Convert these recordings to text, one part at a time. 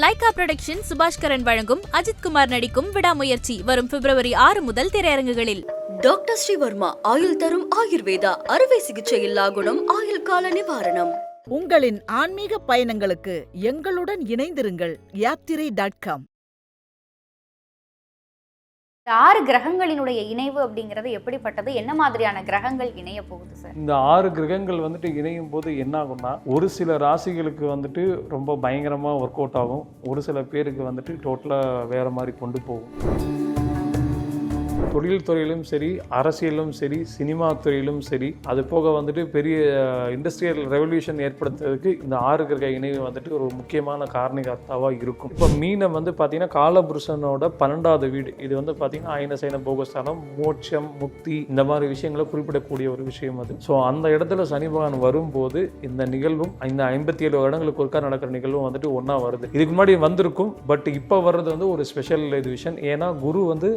Lyca production Subaskaran வழங்கும் அஜித் குமார் நடிக்கும் விடாமுயற்சி வரும் பிப்ரவரி ஆறு முதல் திரையரங்குகளில். டாக்டர் ஸ்ரீவர்மா ஆயுள் தரும் ஆயுர்வேதா அறுவை சிகிச்சை இல்லா குணம் ஆயுள் கால நிவாரணம். உங்களின் ஆன்மீக பயணங்களுக்கு எங்களுடன் இணைந்திருங்கள் யாத்திரை டாட் காம். ஆறு கிரகங்களினுடைய இணைவு அப்படிங்கிறது எப்படிப்பட்டது? என்ன மாதிரியான கிரகங்கள் இணைய போகுது சார்? இந்த ஆறு கிரகங்கள் வந்துட்டு இணையும் போது என்ன ஆகும்னா ஒரு சில ராசிகளுக்கு வந்துட்டு ரொம்ப பயங்கரமாக ஒர்க் அவுட் ஆகும். ஒரு சில பேருக்கு வந்துட்டு டோட்டலாக வேறு மாதிரி கொண்டு போகும். தொழில் துறையிலும் சரி அரசியலும் சரி சினிமா துறையிலும் சரி அது போக வந்துட்டு பெரிய இண்டஸ்ட்ரியல் ரெவல்யூஷன் ஏற்படுத்துறதுக்கு இந்த ஆறு கிரக இணைவு வந்துட்டு ஒரு முக்கியமான காரணிகர்த்தாவாக இருக்கும். இப்போ மீனம் வந்து பார்த்தீங்கன்னா காலபுருஷனோட பன்னெண்டாவது வீடு. இது வந்து பார்த்தீங்கன்னா ஐன சைன போகஸ்தானம் மோட்சம் முக்தி இந்த மாதிரி விஷயங்களை குறிப்பிடக்கூடிய ஒரு விஷயம் அது. ஸோ அந்த இடத்துல சனி பகவான் வரும்போது இந்த நிகழ்வும் இந்த ஐம்பத்தி ஏழு வருடங்களுக்கு ஒருக்கா நடக்கிற நிகழ்வும் வந்துட்டு ஒன்றா வருது. இதுக்கு முன்னாடி வந்திருக்கும் பட் இப்போ வர்றது வந்து ஒரு ஸ்பெஷல் இது விஷயம் ஏன்னா குரு வந்து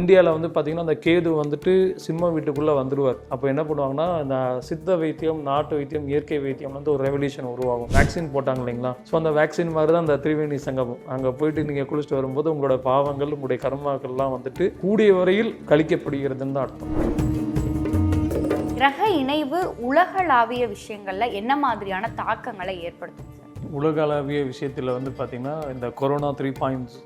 இந்தியாவில் வந்து பார்த்திங்கன்னா அந்த கேது வந்துட்டு சிம்ம வீட்டுக்குள்ளே வந்துடுவார் அப்போ என்ன பண்ணுவாங்கன்னா இந்த சித்த வைத்தியம் நாட்டு வைத்தியம் இயற்கை வைத்தியம் வந்து ஒரு ரெவல்யூஷன் உருவாகும். வேக்சின் போட்டாங்க இல்லைங்களா? ஸோ அந்த வேக்சின் மாதிரி தான் அந்த திரிவேணி சங்கமம். அங்கே போயிட்டு நீங்கள் குளிச்சுட்டு வரும்போது உங்களோட பாவங்கள் உங்களுடைய கர்மாக்கள்லாம் வந்துட்டு கூடிய வரையில் கழிக்கப்படுகிறதுன்னு தான் அர்த்தம். கிரக இணைவு உலகளாவிய விஷயங்கள்ல என்ன மாதிரியான தாக்கங்களை ஏற்படுத்தும் சார்? உலகளவிய விஷயத்தில் வந்து பார்த்திங்கன்னா இந்த கொரோனா த்ரீ பாயிண்ட்ஸ்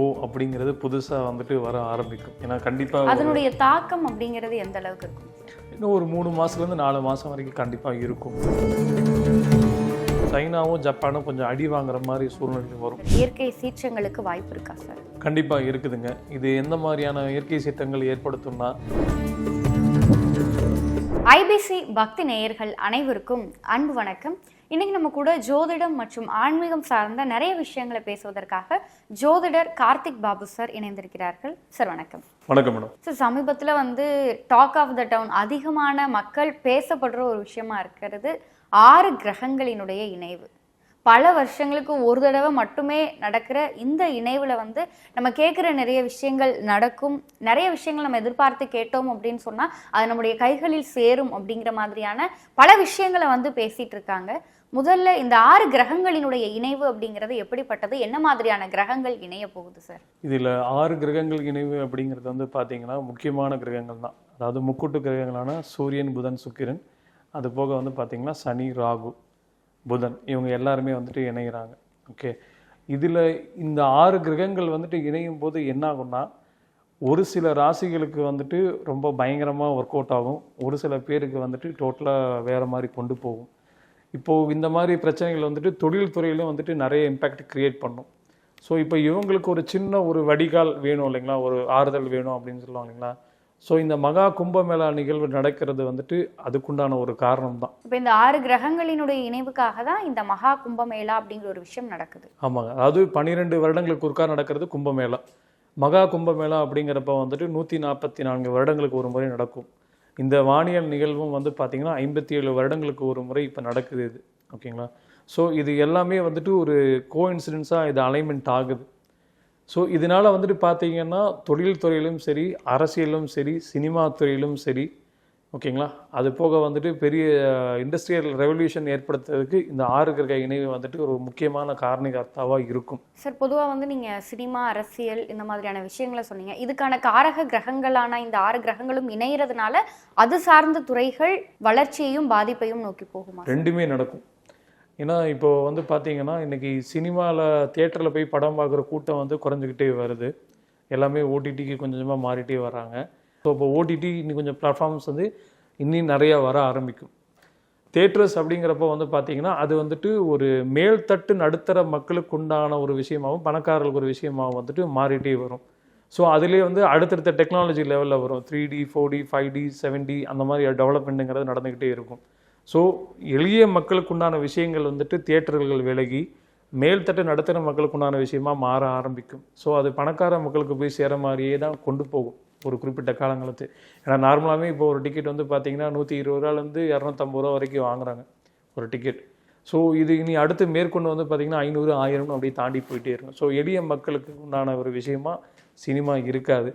ஓ அப்படிங்கிறது புதுசாக வந்துட்டு வர ஆரம்பிக்கும். ஏன்னா கண்டிப்பாக அதனுடைய தாக்கம் அப்படிங்கிறது எந்த அளவுக்கு இருக்கும்? இன்னும் ஒரு மூணு மாதத்துலேருந்து நாலு மாதம் வரைக்கும் கண்டிப்பாக இருக்கும். சைனாவும் ஜப்பானும் கொஞ்சம் அடி வாங்குற மாதிரி சூழ்நிலை வரும். இயற்கை சீற்றங்களுக்கு வாய்ப்பு இருக்கா சார்? கண்டிப்பாக இருக்குதுங்க. இது எந்த மாதிரியான இயற்கை சீற்றங்கள் ஏற்படுத்தும்னா ஐபிசி பக்தி நேயர்கள் அனைவருக்கும் அன்பு வணக்கம். இன்னைக்கு நம்ம கூட ஜோதிடம் மற்றும் ஆன்மீகம் சார்ந்த நிறைய விஷயங்களை பேசுவதற்காக ஜோதிடர் கார்த்திக் பாபு சார் இணைந்திருக்கிறார்கள். சார் வணக்கம். வணக்கம் மேடம். சார் சமீபத்தில் வந்து டாக் ஆஃப் த டவுன் அதிகமான மக்கள் பேசப்படுற ஒரு விஷயமா இருக்கிறது ஆறு கிரகங்களினுடைய இணைவு. பல வருஷங்களுக்கு ஒரு தடவை மட்டுமே நடக்கிற இந்த இணைவில் வந்து நம்ம கேட்குற நிறைய விஷயங்கள் நடக்கும். நிறைய விஷயங்கள் நம்ம எதிர்பார்த்து கேட்டோம் அப்படின்னு சொன்னால் அது நம்முடைய கைகளில் சேரும் அப்படிங்கிற மாதிரியான பல விஷயங்களை வந்து பேசிட்டு இருக்காங்க. முதல்ல இந்த ஆறு கிரகங்களினுடைய இணைவு அப்படிங்கிறது எப்படிப்பட்டது? என்ன மாதிரியான கிரகங்கள் இணைய போகுது சார்? இதில் ஆறு கிரகங்கள் இணைவு அப்படிங்கிறது வந்து பார்த்தீங்கன்னா முக்கியமான கிரகங்கள் தான். அதாவது முக்கூட்டு கிரகங்களான சூரியன் புதன் சுக்கிரன். அது போக வந்து பார்த்தீங்கன்னா சனி ராகு புதன். இவங்க எல்லாருமே வந்துட்டு இணைகிறாங்க ஓகே. இதில் இந்த ஆறு கிரகங்கள் வந்துட்டு இணையும் போது என்ன ஆகும்னா ஒரு சில ராசிகளுக்கு வந்துட்டு ரொம்ப பயங்கரமாக ஒர்க் அவுட் ஆகும். ஒரு சில பேருக்கு வந்துட்டு டோட்டலாக வேறு மாதிரி கொண்டு போகும். இப்போது இந்த மாதிரி பிரச்சனைகள் வந்துட்டு தொழில் துறையிலும் வந்துட்டு நிறைய இம்பேக்ட் கிரியேட் பண்ணும். ஸோ இப்போ இவங்களுக்கு ஒரு சின்ன ஒரு வடிகால் வேணும் இல்லைங்களா? ஒரு ஆறுதல் வேணும் அப்படின்னு சொல்லுவாங்க இல்லைங்களா? ஸோ இந்த மகா கும்பமேளா நிகழ்வு நடக்கிறது வந்துட்டு அதுக்குண்டான ஒரு காரணம் தான் இப்போ இந்த ஆறு கிரகங்களினுடைய இணைவுக்காக தான் இந்த மகா கும்பமேளா அப்படிங்கிற ஒரு விஷயம் நடக்குது. ஆமாங்க. அதாவது பன்னிரெண்டு வருடங்களுக்கு ஒருக்கா நடக்கிறது கும்பமேளா. மகா கும்பமேளா அப்படிங்கிறப்ப வந்துட்டு நூற்றி நாற்பத்தி நான்கு வருடங்களுக்கு ஒரு முறை நடக்கும். இந்த வானியல் நிகழ்வும் வந்து பார்த்திங்கன்னா ஐம்பத்தி ஏழு வருடங்களுக்கு ஒரு முறை இப்போ நடக்குது இது. ஓகேங்களா? ஸோ இது எல்லாமே வந்துட்டு ஒரு கோ இன்சிடென்ஸாக இது அலைன்மெண்ட் ஆகுது. ஸோ இதனால் வந்துட்டு பார்த்தீங்கன்னா தொழில் துறையிலும் சரி அரசியலும் சரி சினிமா துறையிலும் சரி ஓகேங்களா? அது போக வந்துட்டு பெரிய இண்டஸ்ட்ரியல் ரெவல்யூஷன் ஏற்படுத்துறதுக்கு இந்த ஆறு கிரக இணைவு வந்துட்டு ஒரு முக்கியமான காரணிகர்த்தாவாக இருக்கும். சார் பொதுவாக வந்து நீங்கள் சினிமா அரசியல் இந்த மாதிரியான விஷயங்களை சொன்னீங்க. இதுக்கான காரக கிரகங்களான இந்த ஆறு கிரகங்களும் இணைகிறதுனால அது சார்ந்த துறைகள் வளர்ச்சியையும் பாதிப்பையும் நோக்கி போகுமா? ரெண்டுமே நடக்கும். ஏன்னா இப்போ வந்து பார்த்தீங்கன்னா இன்னைக்கு சினிமாவில் தியேட்டரில் போய் படம் பார்க்குற கூட்டம் வந்து குறைஞ்சிக்கிட்டே வருது. எல்லாமே ஓடிடிக்கு கொஞ்சம் கொஞ்சமாக மாறிட்டே வராங்க ஸோ இப்போ ஓடிடி இன்னும் கொஞ்சம் பிளாட்ஃபார்ம்ஸ் வந்து இன்னும் நிறையா வர ஆரம்பிக்கும். தேட்டர்ஸ் அப்படிங்கிறப்ப வந்து பார்த்தீங்கன்னா அது வந்துட்டு ஒரு மேல்தட்டு நடுத்தர மக்களுக்கு உண்டான ஒரு விஷயமாகவும் பணக்காரர்களுக்கு ஒரு விஷயமாகவும் வந்துட்டு மாறிட்டே வரும். ஸோ அதுலேயே வந்து அடுத்தடுத்த டெக்னாலஜி லெவலில் வரும். Three D four D five D seven D அந்த மாதிரி டெவலப்மெண்ட்டுங்கிறது நடந்துக்கிட்டே இருக்கும். ஸோ எளிய மக்களுக்கு உண்டான விஷயங்கள் வந்துட்டு தியேட்டர்கள் விலகி மேல்தட்டு நடுத்தர மக்களுக்கு உண்டான விஷயமா மாற ஆரம்பிக்கும். ஸோ அது பணக்கார மக்களுக்கு போய் சேர மாதிரியே தான் கொண்டு போகும். ஒரு குறிப்பிட்ட காலங்களுக்கு. ஏன்னா நார்மலாகவே இப்போ ஒரு டிக்கெட் வந்து பார்த்தீங்கன்னா நூற்றி இருபது ரூபாலேருந்து இரநூத்தம்பது ரூபா வரைக்கும் வாங்குறாங்க ஒரு டிக்கெட் ஸோ இது இனி அடுத்து மேற்கொண்டு வந்து பார்த்தீங்கன்னா ஐநூறு ஆயிரம்னு அப்படியே தாண்டி போயிட்டே இருக்கும். ஸோ எளிய மக்களுக்கு உண்டான ஒரு விஷயமா சினிமா இருக்காது.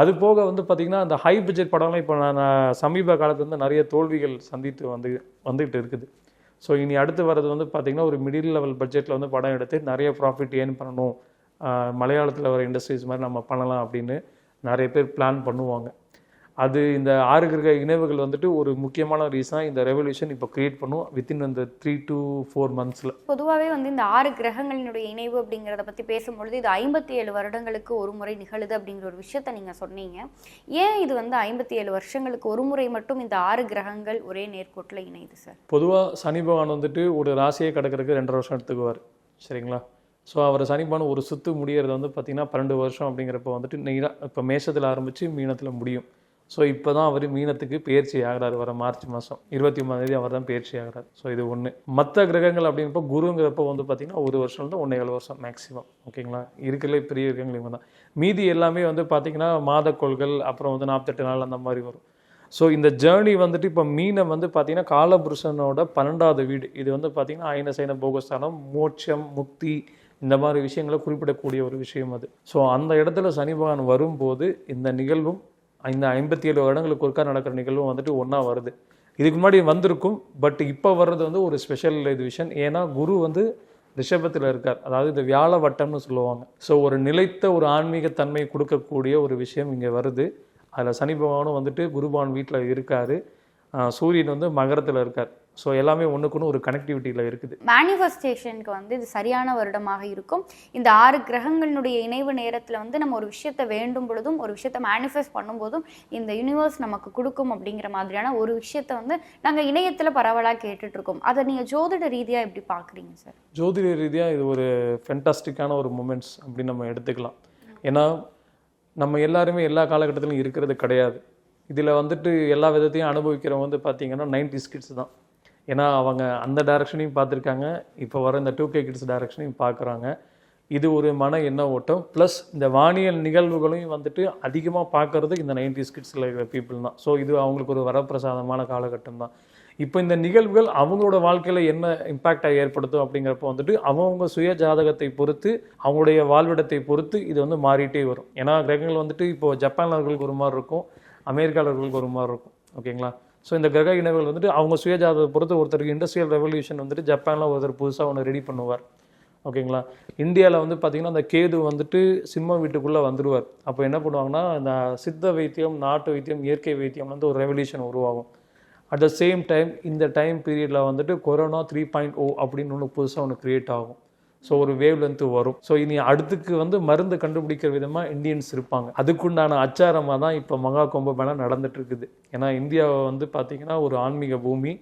அது போக வந்து பார்த்திங்கன்னா அந்த ஹை பட்ஜெட் படம்லாம் இப்போ நான் சமீப காலத்துல வந்து நிறைய தோல்விகள் சந்தித்து வந்து வந்துகிட்டு இருக்குது. ஸோ இனி அடுத்து வர்றது வந்து பார்த்திங்கன்னா ஒரு மிடில் லெவல் பட்ஜெட்டில் வந்து படம் எடுத்து நிறைய ப்ராஃபிட் ஏர்ன் பண்ணணும். மலையாளத்தில் வர இண்டஸ்ட்ரீஸ் மாதிரி நம்ம பண்ணலாம் அப்படின்னு நிறைய பேர் பிளான் பண்ணுவாங்க. அது இந்த ஆறு கிரக இணைவுகள் வந்துட்டு ஒரு முக்கியமான ரீசனாக இந்த ரெவல்யூஷன் இப்போ கிரியேட் பண்ணும் வித்தின் அந்த த்ரீ டு ஃபோர் மந்த்ஸில் பொதுவாகவே வந்து இந்த ஆறு கிரகங்களினுடைய இணைவு அப்படிங்கிறத பற்றி பேசும்பொழுது இது ஐம்பத்தி ஏழு வருடங்களுக்கு ஒரு முறை நிகழுது அப்படிங்கிற ஒரு விஷயத்த நீங்கள் சொன்னீங்க. ஏன் இது வந்து ஐம்பத்தி ஏழு வருஷங்களுக்கு ஒரு முறை மட்டும் இந்த ஆறு கிரகங்கள் ஒரே நேர்கோட்டில் இணையுது சார்? பொதுவாக சனி பகவான் வந்துட்டு ஒரு ராசியை கிடக்கிறதுக்கு ரெண்டரை வருஷம் எடுத்துக்குவார். சரிங்களா? ஸோ அவர் சனி ஒரு சுத்து முடியறது வந்து பார்த்திங்கன்னா பன்னெண்டு வருஷம் அப்படிங்கிறப்ப வந்துட்டு நெய்ரா இப்போ மேஷத்தில் ஆரம்பித்து மீனத்தில் முடியும். ஸோ இப்போ தான் அவர் மீனத்துக்கு பயிற்சி ஆகிறார் வர மார்ச் மாதம் இருபத்தி ஒன்பதாம் தேதி அவர் தான் பயிற்சி ஆகிறார். ஸோ இது ஒன்று மற்ற கிரகங்கள் அப்படின்றப்ப குருங்கிறப்ப வந்து பார்த்திங்கன்னா ஒரு வருஷம் தான் ஒன்றே ஏழு வருஷம் மேக்ஸிமம் ஓகேங்களா இருக்கிறதுல பெரிய கிரகங்கள் இவங்க தான் மீதி எல்லாமே வந்து பார்த்திங்கன்னா மாதக்கோள்கள் அப்புறம் வந்து நாற்பத்தெட்டு நாள் அந்த மாதிரி வரும். ஸோ இந்த ஜேர்னி வந்துட்டு இப்போ மீனை வந்து பார்த்திங்கன்னா காலபுருஷனோட பன்னெண்டாவது வீடு. இது வந்து பார்த்திங்கன்னா ஐன சைன போகஸ்தானம் மோட்சம் முக்தி இந்த மாதிரி விஷயங்களை குறிப்பிடக்கூடிய ஒரு விஷயம் அது. ஸோ அந்த இடத்துல சனி பகவான் வரும்போது இந்த நிகழ்வும் இந்த ஐம்பத்தி ஏழு வருடங்களுக்கு ஒருக்கா நடக்கிற நிகழ்வும் வந்துட்டு ஒன்றா வருது. இதுக்கு முன்னாடி வந்திருக்கும் பட் இப்போ வர்றது வந்து ஒரு ஸ்பெஷல் இது விஷயம் ஏன்னா குரு வந்து ரிஷபத்தில் இருக்கார். அதாவது இந்த வியாழ வட்டம்னு சொல்லுவாங்க. ஸோ ஒரு நிலைத்த ஒரு ஆன்மீக தன்மை கொடுக்கக்கூடிய ஒரு விஷயம் இங்கே வருது. அதில் சனி பகவானும் வந்துட்டு குருபான் வீட்டில் இருக்காரு. சூரியன் வந்து மகரத்தில் இருக்கார். ஸோ எல்லாமே ஒன்றுக்குன்னு ஒரு கனெக்டிவிட்டியில் இருக்குது. மேனிஃபெஸ்டேஷனுக்கு வந்து இது சரியான வருடமாக இருக்கும். இந்த ஆறு கிரகங்களினுடைய இணைவு நேரத்தில் வந்து நம்ம ஒரு விஷயத்தை வேண்டும் பொழுதும் ஒரு விஷயத்தை மேனிஃபெஸ்ட் பண்ணும்போதும் இந்த யூனிவர்ஸ் நமக்கு கொடுக்கும் அப்படிங்கிற மாதிரியான ஒரு விஷயத்தை வந்து நாங்கள் இணையத்தில் பரவலாக கேட்டுட்டு இருக்கோம் அதை நீங்கள் ஜோதிட ரீதியாக எப்படி பார்க்குறீங்க சார்? ஜோதிட ரீதியாக இது ஒரு ஃபென்டாஸ்டிக்கான ஒரு மூமெண்ட்ஸ் அப்படின்னு நம்ம எடுத்துக்கலாம். ஏன்னா நம்ம எல்லாருமே எல்லா காலகட்டத்திலும் இருக்கிறது கிடையாது. இதில் வந்துட்டு எல்லா விதத்தையும் அனுபவிக்கிறவங்க வந்து பார்த்தீங்கன்னா நைன்டி கிட்ஸ் தான். ஏன்னா அவங்க அந்த டைரக்ஷனையும் பார்த்துருக்காங்க. இப்போ வர இந்த டூ கே கிட்ஸ் டைரக்ஷனையும் பார்க்குறாங்க. இது ஒரு மன எண்ண ஓட்டம். ப்ளஸ் இந்த வானியல் நிகழ்வுகளையும் வந்துட்டு அதிகமாக பார்க்கறது இந்த நைன்டி கிட்ஸில் இருக்கிற பீப்புள் தான். ஸோ இது அவங்களுக்கு ஒரு வரப்பிரசாதமான காலகட்டம் தான். இப்போ இந்த நிகழ்வுகள் அவங்களோட வாழ்க்கையில் என்ன இம்பேக்டை ஏற்படுத்தும் அப்படிங்கிறப்ப வந்துட்டு அவங்கவுங்க சுய ஜாதகத்தை பொறுத்து அவங்களுடைய வாழ்விடத்தை பொறுத்து இது வந்து மாறிட்டே வரும். ஏன்னா கிரகங்கள் வந்துட்டு இப்போது ஜப்பானர்களுக்கு ஒரு மாதிரி இருக்கும். அமெரிக்காளர்களுக்கு ஒரு மாதிரி இருக்கும். ஓகேங்களா? ஸோ இந்த கிரக இணைவுகள் வந்துட்டு அவங்க சுயஜாதத்தை பொறுத்து ஒருத்தருக்கு இண்டஸ்ட்ரியல் ரெவல்யூஷன் வந்துட்டு ஜப்பானில் ஒருத்தர் புதுசாக ஒன்று ரெடி பண்ணுவார். ஓகேங்களா? இந்தியாவில் வந்து பார்த்திங்கன்னா அந்த கேது வந்துட்டு சிம்ம வீட்டுக்குள்ளே வந்துடுவார் அப்போ என்ன பண்ணுவாங்கன்னா இந்த சித்த வைத்தியம் நாட்டு வைத்தியம் இயற்கை வைத்தியம் வந்து ஒரு ரெவல்யூஷன் உருவாகும். அட் த சேம் டைம் இந்த டைம் பீரியடில் வந்துட்டு கொரோனா த்ரீ பாயிண்ட் ஓ அப்படின்னு ஒன்று புதுசாக ஒன்று க்ரியேட் ஆகும். ஸோ ஒரு வேவ் லென்த்து வரும். ஸோ இனி அடுத்துக்கு வந்து மருந்து கண்டுபிடிக்கிற விதமாக இந்தியன்ஸ் இருப்பாங்க. அதுக்குண்டான அச்சாரமாக தான் இப்போ மகா கும்பமேளா நடந்துட்டு இருக்குது ஏன்னா இந்தியாவை வந்து பார்த்திங்கன்னா ஒரு ஆன்மீக பூமி.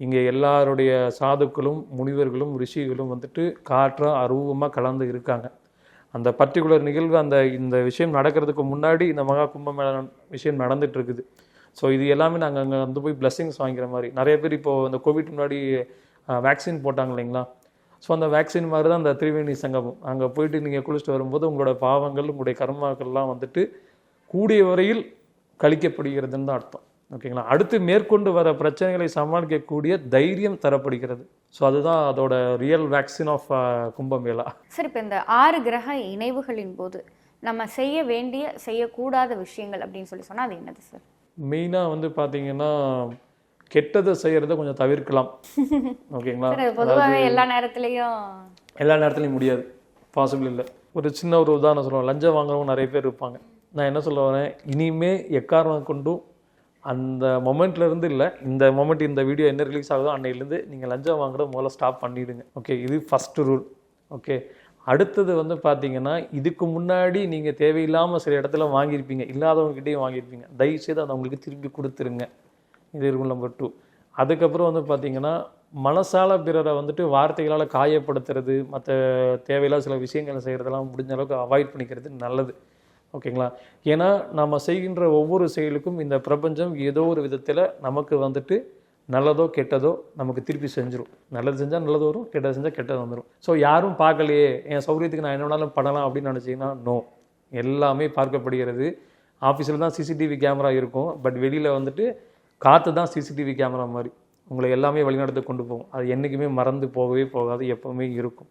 இங்கே எல்லாருடைய சாதுக்களும் முனிவர்களும் ரிஷிகளும் வந்துட்டு காற்றாக அருவமாக கலந்து இருக்காங்க. அந்த பர்டிகுலர் நிகழ்வு அந்த இந்த விஷயம் நடக்கிறதுக்கு முன்னாடி இந்த மகா கும்பமேளா விஷயம் நடந்துட்டு இருக்குது ஸோ இது எல்லாமே நாங்கள் அங்கே வந்து போய் பிளஸ்ஸிங்ஸ் வாங்கிக்கிற மாதிரி. நிறைய பேர் இப்போது இந்த கோவிட் முன்னாடி வேக்சின் போட்டாங்க இல்லைங்களா? ஸோ அந்த வேக்சின் மாதிரி தான் அந்த திரிவேணி சங்கமம். அங்கே போயிட்டு நீங்கள் குளிச்சுட்டு வரும்போது உங்களோட பாவங்கள் உங்களுடைய கர்மாக்கள்லாம் வந்துட்டு கூடிய வரையில் கழிக்கப்படுகிறதுன்னு தான் அர்த்தம். ஓகேங்களா அடுத்து மேற்கொண்டு வர பிரச்சனைகளை சமாளிக்கக்கூடிய தைரியம் தரப்படுகிறது. ஸோ அதுதான் அதோட real vaccine of Kumbh Mela. Sir இப்போ இந்த ஆறு கிரக இணைவுகளின் போது நம்ம செய்ய வேண்டிய செய்யக்கூடாத விஷயங்கள் அப்படின்னு சொல்லி சொன்னால் அது என்னது சார் மெயினாக வந்து பார்த்தீங்கன்னா கெட்டதை செய்கிறத கொஞ்சம் தவிர்க்கலாம். ஓகேங்களா? பொதுவாகவே எல்லா நேரத்துலையும் எல்லா நேரத்துலையும் முடியாது. பாசிபிள் இல்லை. ஒரு சின்ன ஒரு உதாரணம் சொல்லுவோம் லஞ்சம் வாங்குறவங்க நிறைய பேர் இருப்பாங்க. நான் என்ன சொல்ல வரேன்? இனிமே எக்காரணம் கொண்டும் அந்த மொமெண்ட்ல இருந்து இல்லை இந்த மொமெண்ட் இந்த வீடியோ என்ன ரிலீஸ் ஆகுதோ அன்னையிலேருந்து நீங்கள் லஞ்சம் வாங்குறத முதல்ல ஸ்டாப் பண்ணிடுங்க. ஓகே இது ஃபஸ்ட்டு ரூல் ஓகே அடுத்தது வந்து பார்த்தீங்கன்னா இதுக்கு முன்னாடி நீங்கள் தேவையில்லாமல் சில இடத்துல வாங்கியிருப்பீங்க. இல்லாதவங்ககிட்டயும் வாங்கியிருப்பீங்க. தயவு செய்து அதை அவங்களுக்கு திருப்பி கொடுத்துருங்க. இது இருக்கும் நம்பர் டூ அதுக்கப்புறம் வந்து பார்த்தீங்கன்னா மனசால பிறரை வந்துட்டு வார்த்தைகளால் காயப்படுத்துறது மற்ற தேவையில்லாத சில விஷயங்களை செய்கிறதெல்லாம் முடிஞ்ச அளவுக்கு அவாய்ட் பண்ணிக்கிறது நல்லது. ஓகேங்களா ஏன்னா நம்ம செய்கின்ற ஒவ்வொரு செயலுக்கும் இந்த பிரபஞ்சம் ஏதோ ஒரு விதத்தில் நமக்கு வந்துட்டு நல்லதோ கெட்டதோ நமக்கு திருப்பி செஞ்சிடும் நல்லது செஞ்சால் நல்லது வரும் கெட்டது செஞ்சால் கெட்டது வந்துடும் ஸோ யாரும் பார்க்கலையே என் சௌகரியத்துக்கு நான் என்ன வேணாலும் பண்ணலாம் அப்படின்னு நினச்சிங்கன்னா நோ எல்லாமே பார்க்கப்படுகிறது. ஆஃபீஸில் தான் சிசிடிவி கேமரா இருக்கும். பட் வெளியில் வந்துட்டு காற்று தான் சிசிடிவி கேமரா மாதிரி. உங்களை எல்லாமே வழிநடத்தி கொண்டு போகும். அது என்றைக்குமே மறந்து போகவே போகாது எப்போவுமே இருக்கும்.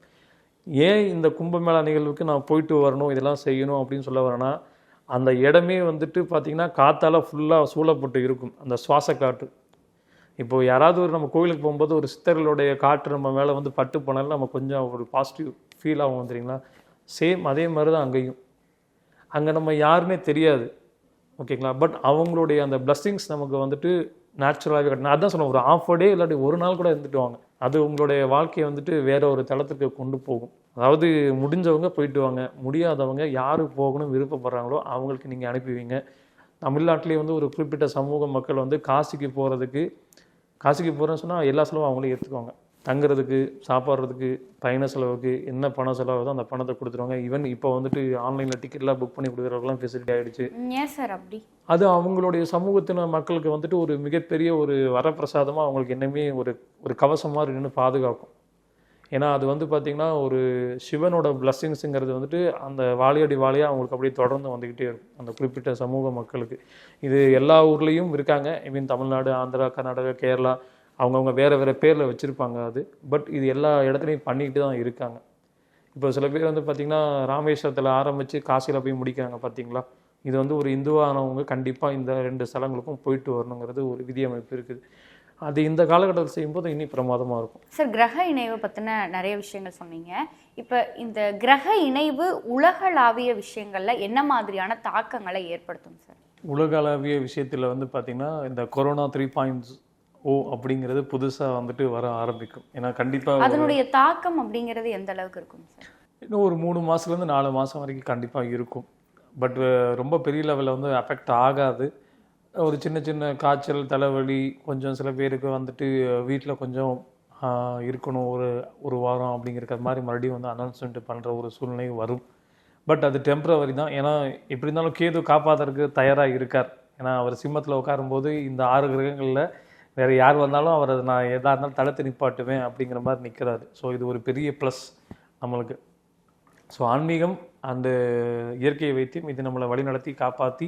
ஏன் இந்த கும்பமேளா நிகழ்வுக்கு நான் போயிட்டு வரணும் இதெல்லாம் செய்யணும் அப்படின்னு சொல்ல வரேன்னா அந்த இடமே வந்துட்டு பார்த்திங்கன்னா காற்றால் ஃபுல்லாக சூழப்பட்டு இருக்கும் அந்த சுவாச காற்று. இப்போ யாராவது ஒரு நம்ம கோயிலுக்கு போகும்போது ஒரு சித்தர்களுடைய காற்று நம்ம மேலே வந்து பட்டு போனாலும் நம்ம கொஞ்சம் ஒரு பாசிட்டிவ் ஃபீல் ஆகும் தெரியுங்களா? சேம் அதே மாதிரி தான் அங்கேயும். அங்கே நம்ம யாருன்னே தெரியாது. ஓகேங்களா? பட் அவங்களுடைய அந்த பிளஸ்ஸிங்ஸ் நமக்கு வந்துட்டு நேச்சுரலாகவே கட்டணும். அதான் சொன்னேன் ஒரு ஆஃப் டே இல்லாட்டி ஒரு நாள் கூட இருந்துட்டு வாங்க. அது உங்களுடைய வாழ்க்கையை வந்துட்டு வேற ஒரு தளத்துக்கு கொண்டு போகும். அதாவது முடிஞ்சவங்க போயிட்டு வாங்க. முடியாதவங்க யார் போகணும் விருப்பப்படுறாங்களோ அவங்களுக்கு நீங்கள் அனுப்புவீங்க. தமிழ்நாட்டிலே வந்து ஒரு குறிப்பிட்ட சமூக மக்கள் வந்து காசிக்கு போகிறதுக்கு காசிக்கு போகிறேன்னு சொன்னால் எல்லா செலவும் அவங்களே ஏற்றுக்குவாங்க தங்குறதுக்கு சாப்பிட்றதுக்கு பயண செலவுக்கு என்ன பணம் செலவுதோ அந்த பணத்தை கொடுத்துருவாங்க. ஈவன் இப்போ வந்துட்டு ஆன்லைனில் டிக்கெட்லாம் புக் பண்ணி கொடுக்குறவங்களாம் ஃபெசிலிட்டி ஏன் சார் அப்படி? அது அவங்களுடைய சமூகத்தின மக்களுக்கு வந்துட்டு ஒரு மிகப்பெரிய ஒரு வரப்பிரசாதமாக அவங்களுக்கு என்னமே ஒரு ஒரு கவசம் மாதிரி நின்று பாதுகாக்கும். ஏன்னா அது வந்து பார்த்திங்கன்னா ஒரு சிவனோட பிளஸ்ஸிங்ஸுங்கிறது வந்துட்டு அந்த வாழையடி வாழையாக அவங்களுக்கு அப்படியே தொடர்ந்து வந்துக்கிட்டே இருக்கும். அந்த குறிப்பிட்ட சமூக மக்களுக்கு. இது எல்லா ஊர்லேயும் இருக்காங்க. ஐ மீன் தமிழ்நாடு ஆந்திரா கர்நாடகா கேரளா அவங்கவுங்க வேறு வேறு பேரில் வச்சுருப்பாங்க அது. பட் இது எல்லா இடத்துலையும் பண்ணிக்கிட்டு தான் இருக்காங்க. இப்போ சில பேர் வந்து பார்த்திங்கன்னா ராமேஸ்வரத்தில் ஆரம்பித்து காசியில் போய் முடிக்கிறாங்க பார்த்தீங்களா இது வந்து ஒரு இந்துவானவங்க கண்டிப்பாக இந்த ரெண்டு ஸ்தலங்களுக்கும் போயிட்டு வரணுங்கிறது ஒரு விதியமைப்பு இருக்குது. அது இந்த காலகட்டத்தில் செய்யும்போது இன்னும் பிரமாதமாக இருக்கும். சார் கிரக இணைவு பற்றின நிறைய விஷயங்கள் சொன்னீங்க. இப்போ இந்த கிரக இணைவு உலகளாவிய விஷயங்கள்ல என்ன மாதிரியான தாக்கங்களை ஏற்படுத்தும் சார்? உலகளவிய விஷயத்தில் வந்து பார்த்திங்கன்னா இந்த கொரோனா த்ரீ பாயிண்ட்ஸ் ஓ அப்படிங்கிறது புதுசாக வந்துட்டு வர ஆரம்பிக்கும். ஏன்னா கண்டிப்பாக அதனுடைய தாக்கம் அப்படிங்கிறது எந்த அளவுக்கு இருக்கும் சார் இன்னும் ஒரு மூணு மாதத்துலேருந்து நாலு மாதம் வரைக்கும் கண்டிப்பாக இருக்கும். பட் ரொம்ப பெரிய லெவலில் வந்து அஃபெக்ட் ஆகாது. ஒரு சின்ன சின்ன காய்ச்சல் தலைவலி கொஞ்சம் சில பேருக்கு வந்துட்டு வீட்டில் கொஞ்சம் இருக்கணும் ஒரு ஒரு வாரம் அப்படிங்கிற மாதிரி மறுபடியும் வந்து அனௌன்ஸ்மெண்ட் பண்ணுற ஒரு சூழ்நிலை வரும். பட் அது டெம்பரவரி தான். ஏன்னா எப்படி இருந்தாலும் கேது காப்பாற்றுறதுக்கு தயாராக இருக்கார். ஏன்னா அவர் சிம்மத்தில் உட்காரும்போது இந்த ஆறு கிரகங்களில் வேறு யார் வந்தாலும் அவர் அதை நான் எதாக இருந்தாலும் தடுத்து நிப்பாட்டுவேன் அப்படிங்கிற மாதிரி நிற்கிறாரு ஸோ இது ஒரு பெரிய ப்ளஸ் நம்மளுக்கு. ஸோ ஆன்மீகம் அந்த இயற்கையை வைத்தியம் இது நம்மளை வழிநடத்தி காப்பாற்றி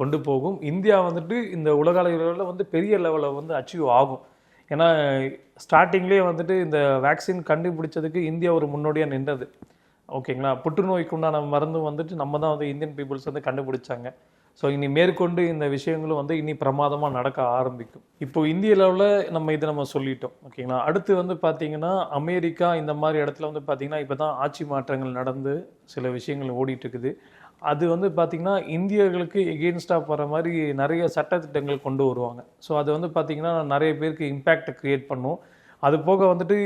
கொண்டு போகும். இந்தியா வந்துட்டு இந்த உலக அளவில் வந்து பெரிய லெவலில் வந்து அச்சீவ் ஆகும். ஏன்னா ஸ்டார்டிங்லேயே வந்துட்டு இந்த வேக்சின் கண்டுபிடிச்சதுக்கு இந்தியா ஒரு முன்னோடியாக நின்றது. ஓகேங்களா புற்றுநோய்க்கு உண்டான மருந்து வந்துட்டு நம்ம தான் வந்து இந்தியன் பீப்புள்ஸ் வந்து கண்டுபிடிச்சாங்க. ஸோ இனி மேற்கொண்டு இந்த விஷயங்களும் வந்து இனி பிரமாதமாக நடக்க ஆரம்பிக்கும். இப்போ இந்திய லெவலில் நம்ம இதை நம்ம சொல்லிட்டோம் ஓகேங்களா அடுத்து வந்து பார்த்தீங்கன்னா அமெரிக்கா இந்த மாதிரி இடத்துல வந்து பார்த்தீங்கன்னா இப்போ தான் ஆட்சி மாற்றங்கள் நடந்து சில விஷயங்கள் ஓடிட்டுருக்குது. அது வந்து பார்த்திங்கன்னா இந்தியர்களுக்கு எகெயின்ஸ்டாக போகிற மாதிரி நிறைய சட்டத்திட்டங்கள் கொண்டு வருவாங்க. ஸோ அது வந்து பார்த்திங்கன்னா நிறைய பேருக்கு இம்பேக்டை க்ரியேட் பண்ணும். அது போக வந்துட்டு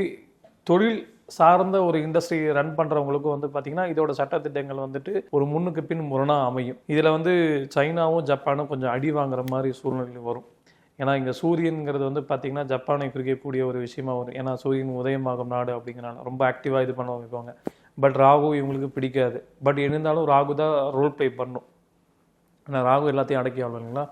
தொழில் சார்ந்த ஒரு இண்டஸ்ட்ரி ரன் பண்ணுறவங்களுக்கும் வந்து பார்த்திங்கன்னா இதோட சட்டத்திட்டங்கள் வந்துட்டு ஒரு முன்னுக்கு பின் முரணாக அமையும். இதில் வந்து சைனாவும் ஜப்பானும் கொஞ்சம் அடி வாங்குற மாதிரி சூழ்நிலை வரும். ஏன்னா இங்கே சூரியன்கிறது வந்து பார்த்திங்கன்னா ஜப்பானை குறிக்கக்கூடிய ஒரு விஷயமா வரும். ஏன்னா சூரியன் உதயமாகும் நாடு அப்படிங்கிறனால ரொம்ப ஆக்டிவாக இது பண்ண வைப்பாங்க. பட் ராகு இவங்களுக்கு பிடிக்காது. பட் இருந்தாலும் ராகு தான் ரோல் ப்ளே பண்ணும். ஏன்னா ராகு எல்லாத்தையும் அடக்கி ஆளும் இல்லைங்களா?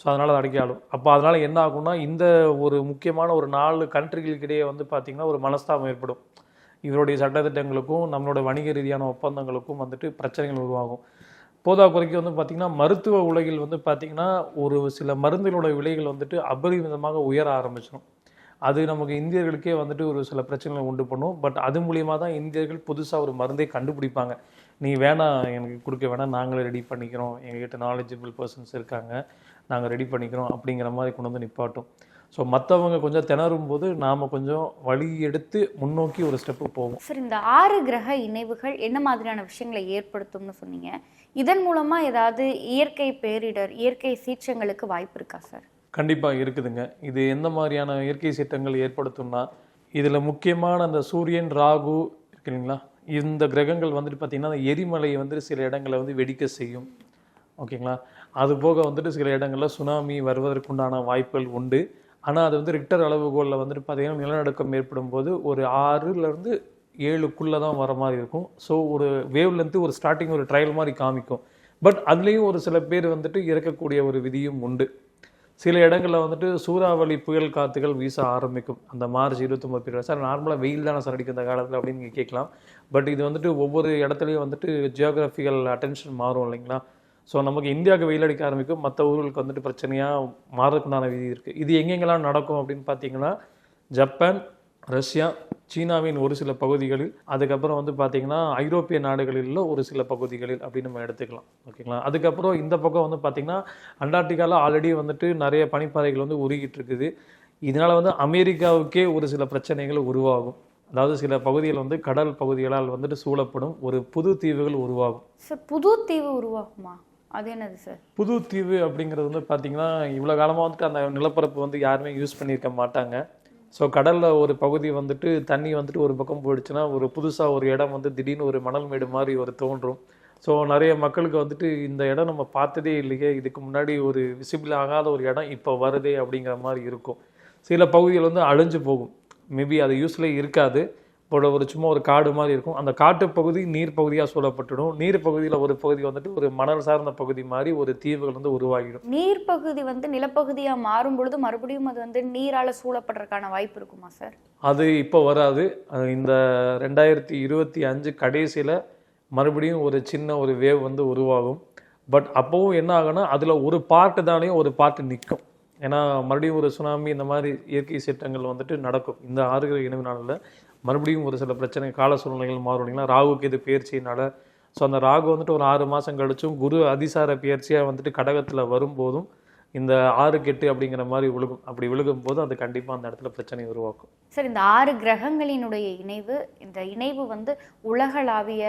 ஸோ அதனால் அது அடிக்காலும் அப்போ அதனால் என்ன ஆகும்னா இந்த ஒரு முக்கியமான ஒரு நாலு கண்ட்ரிகளுக்கிடையே வந்து பார்த்திங்கன்னா ஒரு மனஸ்தாபம் ஏற்படும். இவருடைய சட்டத்திட்டங்களுக்கும் நம்மளோட வணிக ரீதியான ஒப்பந்தங்களுக்கும் வந்துட்டு பிரச்சனைகள் உருவாகும். போதாக்குறைக்கு வந்து பார்த்திங்கன்னா மருத்துவ உலகில் வந்து பார்த்திங்கன்னா ஒரு சில மருந்துகளோட விலைகள் வந்துட்டு அபரிமிதமாக உயர ஆரம்பிச்சிடும் அது நமக்கு இந்தியர்களுக்கே வந்துட்டு ஒரு சில பிரச்சனைகளை உண்டு பண்ணும். பட் அது மூலியமாக தான் இந்தியர்கள் புதுசாக ஒரு மருந்தை கண்டுபிடிப்பாங்க. நீ வேணாம் எனக்கு கொடுக்க வேணாம் நாங்களே ரெடி பண்ணிக்கிறோம். எங்ககிட்ட நாலேஜபிள் பர்சன்ஸ் இருக்காங்க. நாங்கள் ரெடி பண்ணிக்கிறோம் அப்படிங்கிற மாதிரி கொண்டு வந்து நிப்பாட்டும். ஸோ மற்றவங்க கொஞ்சம் திணறும் போது நாம் கொஞ்சம் வழி எடுத்து முன்னோக்கி ஒரு ஸ்டெப்பு போவோம். சார் இந்த ஆறு கிரக இணைவுகள் என்ன மாதிரியான விஷயங்களை ஏற்படுத்தும்னு சொன்னீங்க? இதன் மூலமா ஏதாவது இயற்கை பேரிடர் இயற்கை சீற்றங்களுக்கு வாய்ப்பு இருக்கா சார் கண்டிப்பாக இருக்குதுங்க. இது எந்த மாதிரியான இயற்கை சீற்றங்கள் ஏற்படுத்தும்னா இதில் முக்கியமான அந்த சூரியன் ராகு இருக்கு இல்லைங்களா? இந்த கிரகங்கள் வந்துட்டு பார்த்திங்கன்னா அந்த எரிமலையை வந்து சில இடங்களில் வந்து வெடிக்க செய்யும். ஓகேங்களா? அது போக வந்துட்டு சில இடங்களில் சுனாமி வருவதற்குண்டான வாய்ப்புகள் உண்டு. ஆனால் அது வந்து ரிக்டர் அளவுகோலில் வந்துட்டு பார்த்திங்கன்னா நிலநடுக்கம் ஏற்படும் போது ஒரு ஆறுலேருந்து ஏழுக்குள்ளே தான் வர மாதிரி இருக்கும். ஸோ ஒரு வேவ்லேருந்து ஒரு ஸ்டார்டிங் ஒரு ட்ரையல் மாதிரி காமிக்கும். பட் அதுலேயும் ஒரு சில பேர் வந்துட்டு இறக்கக்கூடிய ஒரு விதியும் உண்டு. சில இடங்களில் வந்துட்டு சூறாவளி புயல் காற்றுகள் வீச ஆரம்பிக்கும். அந்த மார்ச் இருபத்தொம்பது பீரியட் சார் நார்மலாக வெயில் தானே சார் அடிக்கும் இந்த காலத்தில் அப்படின்னு நீங்கள் கேட்கலாம். பட் இது வந்துட்டு ஒவ்வொரு இடத்துலையும் வந்துட்டு ஜியோகிராஃபிக்கல் அட்டென்ஷன் மாறும் இல்லைங்களா? ஸோ நமக்கு இந்தியாவுக்கு வெயில் அடிக்க ஆரம்பிக்கும். மற்ற ஊர்களுக்கு வந்துட்டு பிரச்சனையாக மாறதுக்குண்டான விதி இருக்குது இது எங்கெங்கெல்லாம் நடக்கும் அப்படின்னு பார்த்தீங்கன்னா ஜப்பான் ரஷ்யா சீனாவின் ஒரு சில பகுதிகளில் அதுக்கப்புறம் வந்து பார்த்திங்கன்னா ஐரோப்பிய நாடுகளில் ஒரு சில பகுதிகளில் அப்படின்னு நம்ம எடுத்துக்கலாம். ஓகேங்களா? அதுக்கப்புறம் இந்த பக்கம் வந்து பார்த்தீங்கன்னா அண்டார்டிகாவில் ஆல்ரெடி வந்துட்டு நிறைய பனிப்பாறைகள் வந்து உருகிட்டு இருக்குது இதனால வந்து அமெரிக்காவுக்கே ஒரு சில பிரச்சனைகள் உருவாகும். அதாவது சில பகுதிகள் வந்து கடல் பகுதிகளால் வந்துட்டு சூழப்படும் ஒரு புது தீவுகள் உருவாகும். புது தீவு உருவாகுமா? அது என்னது சார் புது தீவு அப்படிங்கிறது வந்து பார்த்தீங்கன்னா இவ்வளோ காலமாக வந்துட்டு அந்த நிலப்பரப்பு வந்து யாருமே யூஸ் பண்ணியிருக்க மாட்டாங்க. ஸோ கடலில் ஒரு பகுதி வந்துட்டு தண்ணி வந்துட்டு ஒரு பக்கம் போயிடுச்சுன்னா ஒரு புதுசாக ஒரு இடம் வந்து திடீர்னு ஒரு மணல் மேடு மாதிரி ஒரு தோன்றும். ஸோ நிறைய மக்களுக்கு வந்துட்டு இந்த இடம் நம்ம பார்த்ததே இல்லையே இதுக்கு முன்னாடி ஒரு விசிபிள் ஆகாத ஒரு இடம் இப்போ வருதே அப்படிங்கிற மாதிரி இருக்கும். சில பகுதிகள் வந்து அழிஞ்சு போகும். மேபி அது யூஸ்லேயே இருக்காது. இப்போ ஒரு சும்மா ஒரு காடு மாதிரி இருக்கும். அந்த காட்டு பகுதி நீர் பகுதியாக சூழப்பட்டுடும். நீர் பகுதியில் ஒரு பகுதி வந்துட்டு ஒரு மணல் சார்ந்த பகுதி மாதிரி ஒரு தீவுகள் வந்து உருவாகிடும். நீர் பகுதி வந்து நிலப்பகுதியா மாறும் பொழுது மறுபடியும் அது வந்து நீரால சூழப்படுறதுக்கான வாய்ப்பு இருக்குமா சார்? அது இப்போ வராது. இந்த ரெண்டாயிரத்தி இருபத்தி அஞ்சு கடைசியில் மறுபடியும் ஒரு சின்ன ஒரு வேவ் வந்து உருவாகும். பட் அப்போவும் என்ன ஆகும்னா அதில் ஒரு பார்ட்டு தானே ஒரு பார்ட்டு நிற்கும். ஏன்னா மறுபடியும் ஒரு சுனாமி இந்த மாதிரி இயற்கை சீற்றங்கள் வந்துட்டு நடக்கும். இந்த ஆறுகிற இணைவு நாளில் மறுபடியும் ஒரு சில பிரச்சனை கால சூழ்நிலைகள் மாறும் ராகுக்கு இது பயிற்சியினால ஸோ அந்த ராகு வந்துட்டு ஒரு ஆறு மாதம் கழிச்சும் குரு அதிசார பயிற்சியாக வந்துட்டு கடகத்தில் வரும்போதும் இந்த ஆறு கெட்டு அப்படிங்கிற மாதிரி விழுகும். அப்படி விழுகும் போது அது கண்டிப்பாக அந்த இடத்துல பிரச்சனை உருவாக்கும். சார் இந்த ஆறு கிரகங்களினுடைய இணைவு இந்த இணைவு வந்து உலகளாவிய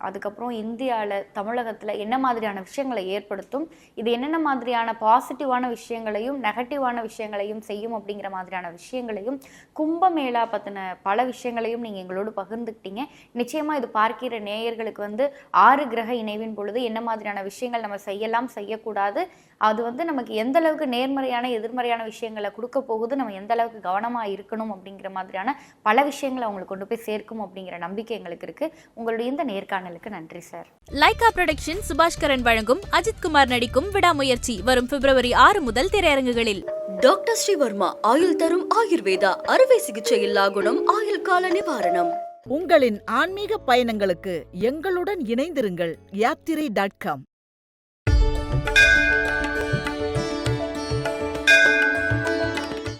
அதுக்கப்புறம் இந்தியாவில் தமிழகத்தில் என்ன மாதிரியான விஷயங்களை ஏற்படுத்தும் இது என்னென்ன மாதிரியான பாசிட்டிவான விஷயங்களையும் நெகட்டிவான விஷயங்களையும் செய்யும் அப்படிங்கிற மாதிரியான விஷயங்களையும் கும்பமேளா பற்றின பல விஷயங்களையும் நீங்கள் எங்களோடு பகிர்ந்துக்கிட்டீங்க. நிச்சயமாக இது பார்க்கிற நேயர்களுக்கு வந்து ஆறு கிரக இணைவின் பொழுது என்ன மாதிரியான விஷயங்கள் நம்ம செய்யலாம் செய்யக்கூடாது அது வந்து நமக்கு எந்த அளவுக்கு நேர்மறையான எதிர்மறையான விஷயங்களை கொடுக்க போகுது நம்ம எந்த அளவுக்கு கவனமாக இருக்கணும் அப்படிங்கிற மாதிரியான பல விஷயங்களை அவங்களுக்கு கொண்டு போய் சேர்க்கும் அப்படிங்கிற நம்பிக்கை எங்களுக்கு இருக்கு. உங்களுடைய இந்த நேர்காணலுக்கு நன்றி சார். லைகா புரொடக்ஷன் சுபாஷ்கரன் வழங்கும் அஜித்குமார் நடிக்கும் விடாமுயற்சி வரும் பிப்ரவரி ஆறு முதல் திரையரங்குகளில். டாக்டர் ஸ்ரீவர்மா ஆயுள் தரும் ஆயுர்வேதா அறுவை சிகிச்சை இல்லா குணம் ஆயுள் கால நிவாரணம். உங்களின் ஆன்மீக பயணங்களுக்கு எங்களுடன் இணைந்திருங்கள் யாத்திரை டாட் காம்.